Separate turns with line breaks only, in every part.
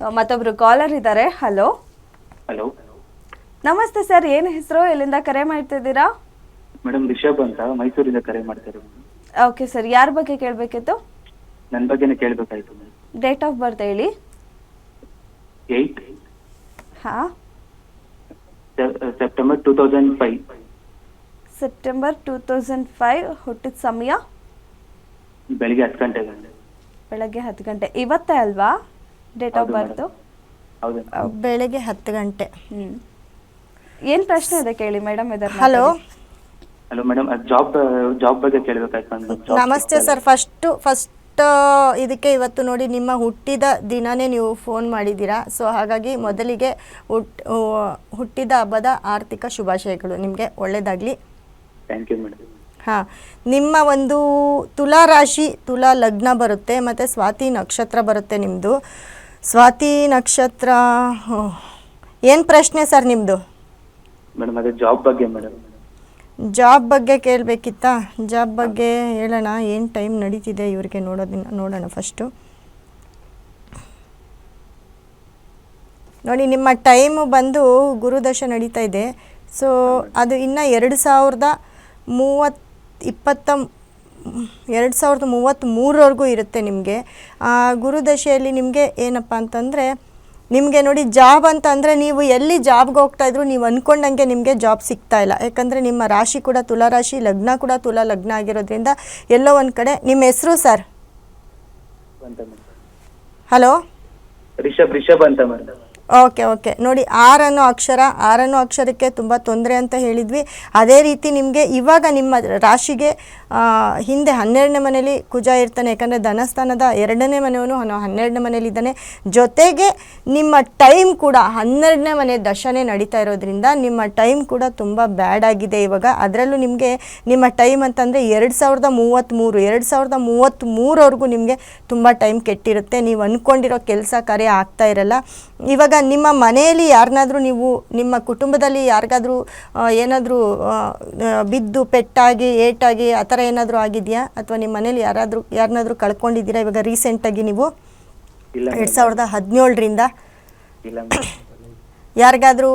ಮತ್ತೊಬ್ರು ಕಾಲರ್ ಇದ್ದಾರೆ. Hello
hello
ನಮಸ್ತೆ ಸರ್ ಏನು ಹೆಸರು? ಎಲ್ಲಿಂದ ಕರೆ ಮಾಡ್ತಿದ್ದೀರಾ
ಮೇಡಮ್ ರಿಷಬ್ ಅಂತ. ಮೈಸೂರಿಂದ ಕರೆ ಮಾಡ್ತಾರೆ
ಓಕೆ ಸರ್ ಯಾರ ಬಗ್ಗೆ ಕೇಳಬೇಕಿತ್ತು?
ನನ್ನ ಬಗ್ಗೆನೇ ಕೇಳಬೇಕಾಯ್ತು ಮೇಡಮ್
ಡೇಟ್ ಆಫ್ ಬರ್ತ್ ಹೇಳಿ.
ಏಯ್ಟ್
ಹಾ.
September two thousand five
September two thousand five ಹುಟ್ಟಿದ ಸಮಯ?
ಬೆಳಿಗ್ಗೆ ಹತ್ತು ಗಂಟೆಗೆ.
ಬೆಳಗ್ಗೆ ಹತ್ತು ಗಂಟೆ. ಇವತ್ತೇ ಅಲ್ವಾ? ಡೇಟ್ ಆಫ್ ಬರ್ತು
ಹೌದು.
ಬೆಳಗ್ಗೆ ಹತ್ತು ಗಂಟೆ.
ಹ್ಞೂ ಏನು ಪ್ರಶ್ನೆ ಇದೆ ಕೇಳಿ ಮೇಡಮ್ ಇದರ
hello
hello madam job job ಬಗ್ಗೆ ಕೇಳಬೇಕಾಯ್ತು
ನಮಸ್ತೆ ಸರ್ ಫಸ್ಟ್ ಫಸ್ಟ್ ಇದಕ್ಕೆ ಇವತ್ತು ನೋಡಿ ನಿಮ್ಮ ಹುಟ್ಟಿದ ದಿನನೇ ನೀವು ಫೋನ್ ಮಾಡಿದ್ದೀರಾ? ಸೊ ಹಾಗಾಗಿ ಮೊದಲಿಗೆ ಹುಟ್ ಹುಟ್ಟಿದ ಹಬ್ಬದ ಆರ್ಥಿಕ ಶುಭಾಶಯಗಳು. ನಿಮಗೆ ಒಳ್ಳೆಯದಾಗಲಿ
ಥ್ಯಾಂಕ್ ಯು ಮೇಡಮ್
ಹಾಂ. ನಿಮ್ಮ ಒಂದು ತುಲಾ ರಾಶಿ ತುಲಾ ಲಗ್ನ ಬರುತ್ತೆ ಮತ್ತು ಸ್ವಾತಿ ನಕ್ಷತ್ರ ಬರುತ್ತೆ ನಿಮ್ಮದು ಸ್ವಾತಿ ನಕ್ಷತ್ರ ಏನು ಪ್ರಶ್ನೆ ಸರ್ ನಿಮ್ಮದು
ಮೇಡಮ್ ಅದೇ ಜಾಬ್ ಬಗ್ಗೆ ಮೇಡಮ್.
ಜಾಬ್ ಬಗ್ಗೆ ಕೇಳಬೇಕಿತ್ತಾ? ಜಾಬ್ ಬಗ್ಗೆ ಹೇಳೋಣ ಏನು ಟೈಮ್ ನಡೀತಿದೆ ಇವ್ರಿಗೆ ನೋಡೋದನ್ನ ನೋಡೋಣ ಫಸ್ಟು ನೋಡಿ ನಿಮ್ಮ ಟೈಮು ಬಂದು ಗುರುದಶ ನಡೀತಾ ಇದೆ. ಸೊ ಅದು ಇನ್ನು ಎರಡು ಸಾವಿರದ ಮೂವತ್ತು ಇಪ್ಪತ್ತ ಎರಡು ಸಾವಿರದ ಮೂವತ್ತ್ಮೂರವರೆಗೂ ಇರುತ್ತೆ ನಿಮಗೆ. ಆ ಗುರುದಶೆಯಲ್ಲಿ ನಿಮಗೆ ಏನಪ್ಪ ಅಂತಂದರೆ ನಿಮಗೆ ನೋಡಿ ಜಾಬ್ ಅಂತ ಅಂದರೆ ನೀವು ಎಲ್ಲಿ ಜಾಬ್ಗೆ ಹೋಗ್ತಾ ಇದ್ರು ನೀವು ಅಂದ್ಕೊಂಡಂಗೆ ನಿಮಗೆ ಜಾಬ್ ಸಿಗ್ತಾ ಇಲ್ಲ. ಯಾಕಂದರೆ ನಿಮ್ಮ ರಾಶಿ ಕೂಡ ತುಲಾ ರಾಶಿ ಲಗ್ನ ಕೂಡ ತುಲಾ ಲಗ್ನ ಆಗಿರೋದ್ರಿಂದ ಎಲ್ಲೋ ಒಂದು ಕಡೆ ನಿಮ್ಮ ಹೆಸರು ಸರ್? ಹಲೋ?
ರಿಷಬ್ ರಿಷಬ್ ಅಂತ
ಓಕೆ ಓಕೆ. ನೋಡಿ ಆರ್ ಅನ್ನೋ ಅಕ್ಷರ ಆರ್ ಅನ್ನೋ ಅಕ್ಷರಕ್ಕೆ ತುಂಬ ತೊಂದರೆ ಅಂತ ಹೇಳಿದ್ವಿ. ಅದೇ ರೀತಿ ನಿಮಗೆ ಇವಾಗ ನಿಮ್ಮ ರಾಶಿಗೆ ಹಿಂದೆ ಹನ್ನೆರಡನೇ ಮನೇಲಿ ಕುಜ ಇರ್ತಾನೆ, ಯಾಕಂದರೆ ಧನಸ್ಥಾನದ ಎರಡನೇ ಮನೆಯವನು ಹನ್ನೆರಡನೇ ಮನೇಲಿ ಇದ್ದಾನೆ. ಜೊತೆಗೆ ನಿಮ್ಮ ಟೈಮ್ ಕೂಡ ಹನ್ನೆರಡನೇ ಮನೆ ದಶನೇ ನಡೀತಾ ಇರೋದ್ರಿಂದ ನಿಮ್ಮ ಟೈಮ್ ಕೂಡ ತುಂಬ ಬ್ಯಾಡ್ ಆಗಿದೆ ಇವಾಗ. ಅದರಲ್ಲೂ ನಿಮಗೆ, ನಿಮ್ಮ ಟೈಮ್ ಅಂತಂದರೆ ಎರಡು ಸಾವಿರದ ಮೂವತ್ತ್ಮೂರು ಎರಡು ಸಾವಿರದ ಮೂವತ್ತ್ಮೂರವರೆಗೂ ನಿಮಗೆ ತುಂಬ ಟೈಮ್ ಕೆಟ್ಟಿರುತ್ತೆ. ನೀವು ಅಂದ್ಕೊಂಡಿರೋ ಕೆಲಸ ಕಾರ್ಯ ಆಗ್ತಾ ಇರಲ್ಲ. ಇವಾಗ ನಿಮ್ಮ ಮನೆಯಲ್ಲಿ ಯಾರನ್ನಾದ್ರೂ ನೀವು ನಿಮ್ಮ ಕುಟುಂಬದಲ್ಲಿ ಯಾರಿಗಾದರೂ ಏನಾದರೂ ಬಿದ್ದು ಪೆಟ್ಟಾಗಿ ಏಟಾಗಿ ಆ ಥರ ಏನಾದರೂ ಆಗಿದೆಯಾ? ಅಥವಾ ನಿಮ್ಮ ಮನೇಲಿ ಯಾರಾದರೂ ಯಾರನ್ನಾದರೂ ಕಳ್ಕೊಂಡಿದ್ದೀರಾ? ಇವಾಗ ರೀಸೆಂಟಾಗಿ ನೀವು ಎರಡು ಸಾವಿರದ ಹದಿನೇಳರಿಂದ ಯಾರಿಗಾದ್ರೂ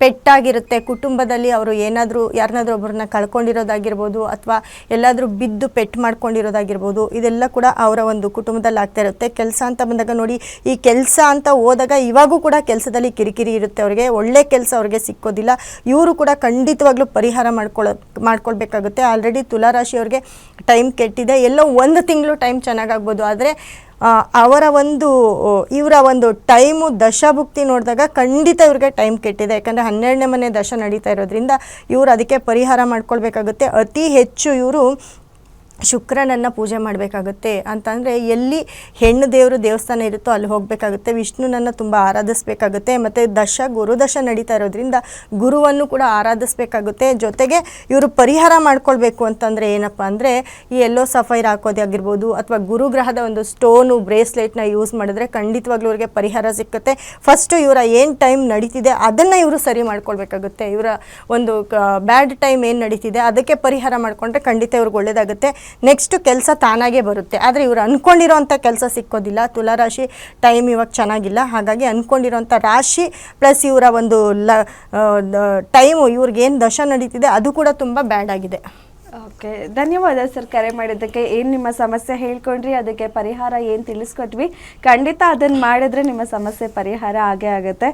ಪೆಟ್ಟಾಗಿರುತ್ತೆ. ಕುಟುಂಬದಲ್ಲಿ ಅವರು ಏನಾದರೂ ಯಾರನ್ನಾದ್ರೂ ಒಬ್ಬರನ್ನ ಕಳ್ಕೊಂಡಿರೋದಾಗಿರ್ಬೋದು ಅಥವಾ ಎಲ್ಲಾದರೂ ಬಿದ್ದು ಪೆಟ್ಟು ಮಾಡ್ಕೊಂಡಿರೋದಾಗಿರ್ಬೋದು, ಇದೆಲ್ಲ ಕೂಡ ಅವರ ಒಂದು ಕುಟುಂಬದಲ್ಲಿ ಆಗ್ತಾ ಇರುತ್ತೆ. ಕೆಲಸ ಅಂತ ಬಂದಾಗ ನೋಡಿ, ಈ ಕೆಲಸ ಅಂತ ಹೋದಾಗ ಇವಾಗೂ ಕೂಡ ಕೆಲಸದಲ್ಲಿ ಕಿರಿಕಿರಿ ಇರುತ್ತೆ. ಅವರಿಗೆ ಒಳ್ಳೆ ಕೆಲಸ ಅವ್ರಿಗೆ ಸಿಕ್ಕೋದಿಲ್ಲ. ಇವರು ಕೂಡ ಖಂಡಿತವಾಗ್ಲೂ ಪರಿಹಾರ ಮಾಡ್ಕೊಳ್ಳೋ ಮಾಡ್ಕೊಳ್ಬೇಕಾಗುತ್ತೆ. Already ತುಲಾರಾಶಿಯವ್ರಿಗೆ time ಕೆಟ್ಟಿದೆ. ಎಲ್ಲೋ ಒಂದು ತಿಂಗಳು ಟೈಮ್ ಚೆನ್ನಾಗಾಗ್ಬೋದು ಆದರೆ ಅವರ ಒಂದು ಇವರ ಒಂದು ಟೈಮು ದಶಭುಕ್ತಿ ನೋಡಿದಾಗ ಖಂಡಿತ ಇವ್ರಿಗೆ ಟೈಮ್ ಕೆಟ್ಟಿದೆ. ಯಾಕಂದರೆ ಹನ್ನೆರಡನೇ ಮನೆ ದಶ ನಡೀತಾ ಇರೋದ್ರಿಂದ ಇವರು ಅದಕ್ಕೆ ಪರಿಹಾರ ಮಾಡ್ಕೊಳ್ಬೇಕಾಗುತ್ತೆ. ಅತಿ ಹೆಚ್ಚು ಇವರು ಶುಕ್ರನನ್ನು ಪೂಜೆ ಮಾಡಬೇಕಾಗುತ್ತೆ ಅಂತಂದರೆ ಎಲ್ಲಿ ಹೆಣ್ಣು ದೇವರು ದೇವಸ್ಥಾನ ಇರುತ್ತೋ ಅಲ್ಲಿ ಹೋಗಬೇಕಾಗುತ್ತೆ. ವಿಷ್ಣುನನ್ನು ತುಂಬ ಆರಾಧಿಸ್ಬೇಕಾಗುತ್ತೆ. ಮತ್ತು ದಶ, ಗುರುದಶ ನಡೀತಾ ಇರೋದ್ರಿಂದ ಗುರುವನ್ನು ಕೂಡ ಆರಾಧಿಸ್ಬೇಕಾಗುತ್ತೆ. ಜೊತೆಗೆ ಇವರು ಪರಿಹಾರ ಮಾಡ್ಕೊಳ್ಬೇಕು ಅಂತಂದರೆ ಏನಪ್ಪ ಅಂದರೆ ಈ ಎಲ್ಲೋ ಸಫೈರ್ ಹಾಕೋದೇ ಆಗಿರ್ಬೋದು, ಅಥವಾ ಗುರುಗ್ರಹದ ಒಂದು ಸ್ಟೋನು ಬ್ರೇಸ್ಲೆಟ್ನ ಯೂಸ್ ಮಾಡಿದ್ರೆ ಖಂಡಿತವಾಗ್ಲೂ ಇವರಿಗೆ ಪರಿಹಾರ ಸಿಕ್ಕುತ್ತೆ. ಫಸ್ಟು ಇವರ ಏನು ಟೈಮ್ ನಡೀತಿದೆ ಅದನ್ನು ಇವರು ಸರಿ ಮಾಡ್ಕೊಳ್ಬೇಕಾಗುತ್ತೆ. ಇವರ ಒಂದು ಬ್ಯಾಡ್ ಟೈಮ್ ಏನು ನಡೀತಿದೆ ಅದಕ್ಕೆ ಪರಿಹಾರ ಮಾಡಿಕೊಂಡ್ರೆ ಖಂಡಿತ ಇವ್ರಿಗೆ ಒಳ್ಳೆಯದಾಗುತ್ತೆ ನೆಕ್ಸ್ಟ್ ಕೆಲಸ ತಾನಾಗೇ ಬರುತ್ತೆ. ಆದರೆ ಇವರು ಅಂದ್ಕೊಂಡಿರೋಂಥ ಕೆಲಸ ಸಿಕ್ಕೋದಿಲ್ಲ. ತುಲಾರಾಶಿ ಟೈಮ್ ಇವಾಗ ಚೆನ್ನಾಗಿಲ್ಲ. ಹಾಗಾಗಿ ಅಂದ್ಕೊಂಡಿರೋಂಥ ರಾಶಿ ಪ್ಲಸ್ ಇವರ ಒಂದು ಲ ಟೈಮು ಇವ್ರಿಗೇನು ದಶ ನಡೀತಿದೆ, ಅದು ಕೂಡ ತುಂಬ ಬ್ಯಾಡ್ ಆಗಿದೆ.
ಓಕೆ, ಧನ್ಯವಾದ ಸರ್ ಕರೆ ಮಾಡಿದ್ದಕ್ಕೆ. ಏನು ನಿಮ್ಮ ಸಮಸ್ಯೆ ಹೇಳ್ಕೊಂಡ್ರಿ, ಅದಕ್ಕೆ ಪರಿಹಾರ ಏನು ತಿಳಿಸ್ಕೊಟ್ವಿ? ಖಂಡಿತ ಅದನ್ನು ಮಾಡಿದ್ರೆ ನಿಮ್ಮ ಸಮಸ್ಯೆ ಪರಿಹಾರ ಆಗೇ ಆಗುತ್ತೆ.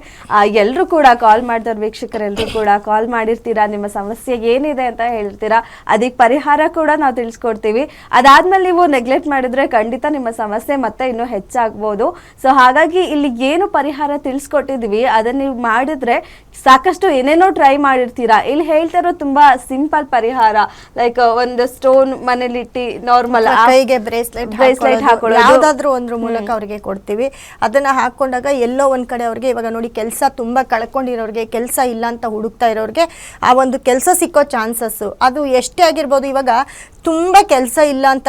ಎಲ್ಲರೂ ಕೂಡ ಕಾಲ್ ಮಾಡಿದವ್ರು ವೀಕ್ಷಕರೆಲ್ಲರೂ ಕೂಡ ಕಾಲ್ ಮಾಡಿರ್ತೀರಾ? ನಿಮ್ಮ ಸಮಸ್ಯೆ ಏನಿದೆ ಅಂತ ಹೇಳ್ತೀರಾ? ಅದಕ್ಕೆ ಪರಿಹಾರ ಕೂಡ ನಾವು ತಿಳಿಸ್ಕೊಡ್ತೀವಿ. ಅದಾದ್ಮೇಲೆ ನೀವು ನೆಗ್ಲೆಕ್ಟ್ ಮಾಡಿದ್ರೆ ಖಂಡಿತ ನಿಮ್ಮ ಸಮಸ್ಯೆ ಮತ್ತೆ ಇನ್ನೂ ಹೆಚ್ಚಾಗ್ಬೋದು. ಸೊ ಹಾಗಾಗಿ ಇಲ್ಲಿ ಏನು ಪರಿಹಾರ ತಿಳಿಸ್ಕೊಟ್ಟಿದ್ವಿ ಅದನ್ನ ನೀವು ಮಾಡಿದ್ರೆ ಸಾಕಷ್ಟು ಏನೇನೋ ಟ್ರೈ ಮಾಡಿರ್ತೀರಾ? ಇಲ್ಲಿ ಹೇಳ್ತಾ ಇರೋದು ತುಂಬಾ ಸಿಂಪಲ್ ಪರಿಹಾರ. ಲೈಕ್ ಒಂದು ಸ್ಟೋನ್ ಮನೇಲಿಟ್ಟು ನಾರ್ಮಲ್
ಕೈಗೆ ಬ್ರೇಸ್ಲೆಟ್
ಬ್ರೇಸ್ಲೆಟ್ ಹಾಕೊಳ್ಳೋದು.
ಯಾವ್ದಾದ್ರು ಒಂದ್ರ ಮೂಲಕ ಅವ್ರಿಗೆ ಕೊಡ್ತೀವಿ. ಅದನ್ನ ಹಾಕೊಂಡಾಗ ಎಲ್ಲೋ ಒಂದ್ ಕಡೆ ಅವ್ರಿಗೆ ಇವಾಗ ನೋಡಿ ಕೆಲಸ ತುಂಬಾ ಕಳ್ಕೊಂಡಿರೋರ್ಗೆ ಕೆಲಸ ಇಲ್ಲ ಅಂತ ಹುಡುಕ್ತಾ ಇರೋರ್ಗೆ ಆ ಒಂದು ಕೆಲಸ ಸಿಕ್ಕೋ ಚಾನ್ಸಸ್ ಅದು ಎಷ್ಟೇ ಆಗಿರ್ಬೋದು ಇವಾಗ ತುಂಬಾ ಕೆಲಸ ಇಲ್ಲ ಅಂತ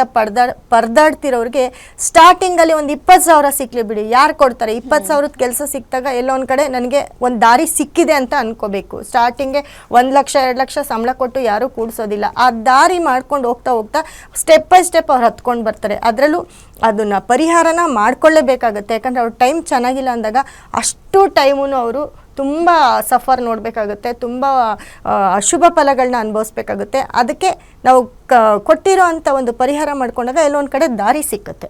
ಪರ್ದಾಡ್ತಿರೋರ್ಗೆ ಸ್ಟಾರ್ಟಿಂಗ್ ಅಲ್ಲಿ ಒಂದು ಇಪ್ಪತ್ತು ಸಾವಿರ ಸಿಕ್ಲಿ ಬಿಡಿ. ಯಾರು ಕೊಡ್ತಾರೆ? ಇಪ್ಪತ್ತು ಸಾವಿರದ ಕೆಲಸ ಸಿಕ್ಕಿದಾಗ ಎಲ್ಲೋ ಒಂದ್ ಕಡೆ ನನಗೆ ಒಂದು ದಾರಿ ಸಿಕ್ಕಿದೆ ಅಂತ ಅನ್ಕೋಬೇಕು. ಸ್ಟಾರ್ಟಿಂಗ್ಗೆ ಒಂದ್ ಲಕ್ಷ ಎರಡು ಲಕ್ಷ ಸಂಬಳ ಕೊಟ್ಟು ಯಾರು ಕೂಡಿಸೋದಿಲ್ಲ. ಆ ದಾರಿ ಮಾಡ್ಕೊಂಡು ಹೋಗ್ತಾ ಹೋಗ್ತಾ ಸ್ಟೆಪ್ ಬೈ ಸ್ಟೆಪ್ ಅವ್ರು ಹತ್ಕೊಂಡು ಬರ್ತಾರೆ. ಅದರಲ್ಲೂ ಅದನ್ನು ಪರಿಹಾರನ ಮಾಡ್ಕೊಳ್ಳೇಬೇಕಾಗತ್ತೆ. ಯಾಕಂದರೆ ಅವ್ರ ಟೈಮ್ ಚೆನ್ನಾಗಿಲ್ಲ ಅಂದಾಗ ಅಷ್ಟು ಟೈಮೂ ಅವರು ತುಂಬ ಸಫರ್ ನೋಡಬೇಕಾಗುತ್ತೆ. ತುಂಬ ಅಶುಭ ಫಲಗಳನ್ನ ಅನುಭವಿಸ್ಬೇಕಾಗುತ್ತೆ. ಅದಕ್ಕೆ ನಾವು ಕೊಟ್ಟಿರೋ ಅಂತ ಒಂದು ಪರಿಹಾರ ಮಾಡ್ಕೊಂಡಾಗ ಎಲ್ಲೊಂದು ಕಡೆ ದಾರಿ ಸಿಕ್ಕುತ್ತೆ.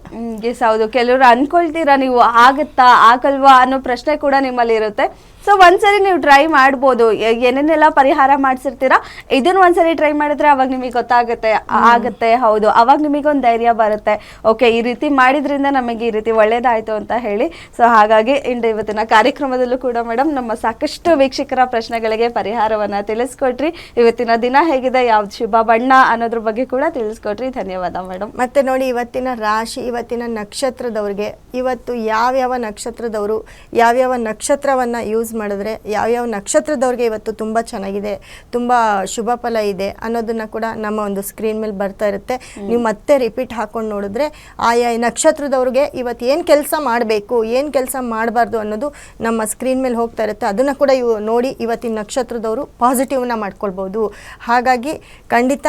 ಎಸ್ ಹೌದು. ಕೆಲವರು ಅನ್ಕೊಳ್ತೀರಾ ನೀವು ಆಗತ್ತಾ ಆಗಲ್ವಾ ಅನ್ನೋ ಪ್ರಶ್ನೆ ಕೂಡ ನಿಮ್ಮಲ್ಲಿ ಇರುತ್ತೆ. ಸೊ ಒಂದ್ಸರಿ ನೀವು ಟ್ರೈ ಮಾಡ್ಬೋದು. ಏನೇನೆಲ್ಲ ಪರಿಹಾರ ಮಾಡ್ಸಿರ್ತೀರಾ? ಇದನ್ನ ಒಂದ್ಸರಿ ಟ್ರೈ ಮಾಡಿದ್ರೆ ಅವಾಗ ನಿಮಗೆ ಗೊತ್ತಾಗುತ್ತೆ. ಆಗುತ್ತೆ ಹೌದು. ಅವಾಗ ನಿಮಗೊಂದು ಧೈರ್ಯ ಬರುತ್ತೆ. ಓಕೆ ಈ ರೀತಿ ಮಾಡಿದ್ರಿಂದ ನಮಗೆ ಈ ರೀತಿ ಒಳ್ಳೇದಾಯ್ತು ಅಂತ ಹೇಳಿ. ಸೊ ಹಾಗಾಗಿ ಇಂದು ಇವತ್ತಿನ ಕಾರ್ಯಕ್ರಮದಲ್ಲೂ ಕೂಡ ಮೇಡಮ್ ನಮ್ಮ ಸಾಕಷ್ಟು ವೀಕ್ಷಕರ ಪ್ರಶ್ನೆಗಳಿಗೆ ಪರಿಹಾರವನ್ನ ತಿಳಿಸ್ಕೊಟ್ರಿ. ಇವತ್ತಿನ ದಿನ ಹೇಗಿದೆ? ಯಾವ್ದು ಶುಭ ಬಣ್ಣ ಅನ್ನೋದ್ರ ಬಗ್ಗೆ ಕೂಡ ತಿಳಿಸ್ಕೊಟ್ರಿ. ಧನ್ಯವಾದ ಮೇಡಮ್.
ಮತ್ತೆ ನೋಡಿ ಇವತ್ತಿನ ರಾಶಿ ಇವತ್ತಿನ ನಕ್ಷತ್ರದವ್ರಿಗೆ ಇವತ್ತು ಯಾವ್ಯಾವ ನಕ್ಷತ್ರದವರು ಯಾವ್ಯಾವ ನಕ್ಷತ್ರವನ್ನು ಯೂಸ್ ಮಾಡಿದ್ರೆ ಯಾವ್ಯಾವ ನಕ್ಷತ್ರದವ್ರಿಗೆ ಇವತ್ತು ತುಂಬ ಚೆನ್ನಾಗಿದೆ ತುಂಬ ಶುಭ ಫಲ ಇದೆ ಅನ್ನೋದನ್ನು ಕೂಡ ನಮ್ಮ ಒಂದು ಸ್ಕ್ರೀನ್ ಮೇಲೆ ಬರ್ತಾ ಇರುತ್ತೆ. ನೀವು ಮತ್ತೆ ರಿಪೀಟ್ ಹಾಕೊಂಡು ನೋಡಿದ್ರೆ ಆಯಾ ನಕ್ಷತ್ರದವ್ರಿಗೆ ಇವತ್ತು ಏನು ಕೆಲಸ ಮಾಡಬೇಕು ಏನು ಕೆಲಸ ಮಾಡಬಾರ್ದು ಅನ್ನೋದು ನಮ್ಮ ಸ್ಕ್ರೀನ್ ಮೇಲೆ ಹೋಗ್ತಾ ಇರುತ್ತೆ. ಅದನ್ನು ಕೂಡ ಇವು ನೋಡಿ ಇವತ್ತಿನ ನಕ್ಷತ್ರದವರು ಪಾಸಿಟಿವ್ನ ಮಾಡ್ಕೊಳ್ಬೋದು. ಹಾಗಾಗಿ ಖಂಡಿತ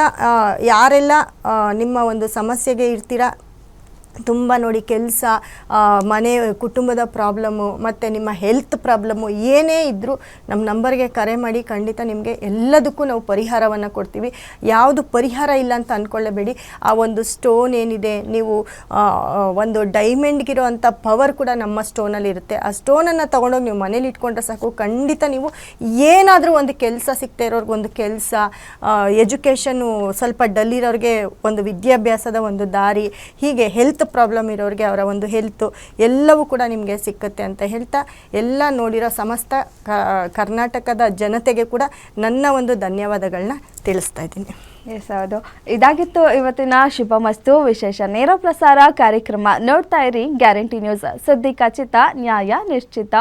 ಯಾರೆಲ್ಲ ನಿಮ್ಮ ಒಂದು ಸಮಸ್ಯೆಗೆ ಇರ್ತೀರಾ ತುಂಬ ನೋಡಿ ಕೆಲಸ ಮನೆ, ಕುಟುಂಬದ ಪ್ರಾಬ್ಲಮ್ಮು ಮತ್ತು ನಿಮ್ಮ ಹೆಲ್ತ್ ಪ್ರಾಬ್ಲಮ್ಮು ಏನೇ ಇದ್ದರೂ ನಮ್ಮ ನಂಬರ್ಗೆ ಕರೆ ಮಾಡಿ ಖಂಡಿತ ನಿಮಗೆ ಎಲ್ಲದಕ್ಕೂ ನಾವು ಪರಿಹಾರವನ್ನು ಕೊಡ್ತೀವಿ. ಯಾವುದು ಪರಿಹಾರ ಇಲ್ಲ ಅಂತ ಅಂದ್ಕೊಳ್ಳಬೇಡಿ ಆ ಒಂದು ಸ್ಟೋನ್ ಏನಿದೆ, ನೀವು ಒಂದು ಡೈಮಂಡ್ಗಿರೋ ಅಂಥ ಪವರ್ ಕೂಡ ನಮ್ಮ ಸ್ಟೋನಲ್ಲಿ ಇರುತ್ತೆ. ಆ ಸ್ಟೋನನ್ನು ತೊಗೊಂಡೋಗಿ ನೀವು ಮನೇಲಿ ಇಟ್ಕೊಂಡ್ರೆ ಸಾಕು. ಖಂಡಿತ ನೀವು ಏನಾದರೂ ಒಂದು ಕೆಲಸ ಸಿಗ್ತಾ ಇರೋರ್ಗೆ ಒಂದು ಕೆಲಸ ಎಜುಕೇಷನ್ನು ಸ್ವಲ್ಪ ಡಲ್ ಇರೋರಿಗೆ ಒಂದು ವಿದ್ಯಾಭ್ಯಾಸದ ಒಂದು ದಾರಿ, ಹೀಗೆ ಹೆಲ್ತ್ ಪ್ರಾಬ್ಲಮ್ ಇರೋರಿಗೆ ಅವರ ಒಂದು ಹೆಲ್ತು ಎಲ್ಲವೂ ಕೂಡ ನಿಮಗೆ ಸಿಕ್ಕುತ್ತೆ ಅಂತ ಹೇಳ್ತಾ, ಎಲ್ಲ ನೋಡಿರೋ ಸಮಸ್ತ ಕರ್ನಾಟಕದ ಜನತೆಗೆ ಕೂಡ ನನ್ನ ಒಂದು ಧನ್ಯವಾದಗಳನ್ನ ತಿಳಿಸ್ತಾ ಇದ್ದೀನಿ.
ಎಸ್ ಹೌದು. ಇದಾಗಿತ್ತು ಇವತ್ತಿನ ಶುಭ ಮಸ್ತು ವಿಶೇಷ ನೇರ ಪ್ರಸಾರ ಕಾರ್ಯಕ್ರಮ ನೋಡ್ತಾ ಇರಿ, ಗ್ಯಾರಂಟಿ ನ್ಯೂಸ್. ಸುದ್ದಿ ಖಚಿತ, ನ್ಯಾಯ ನಿಶ್ಚಿತ.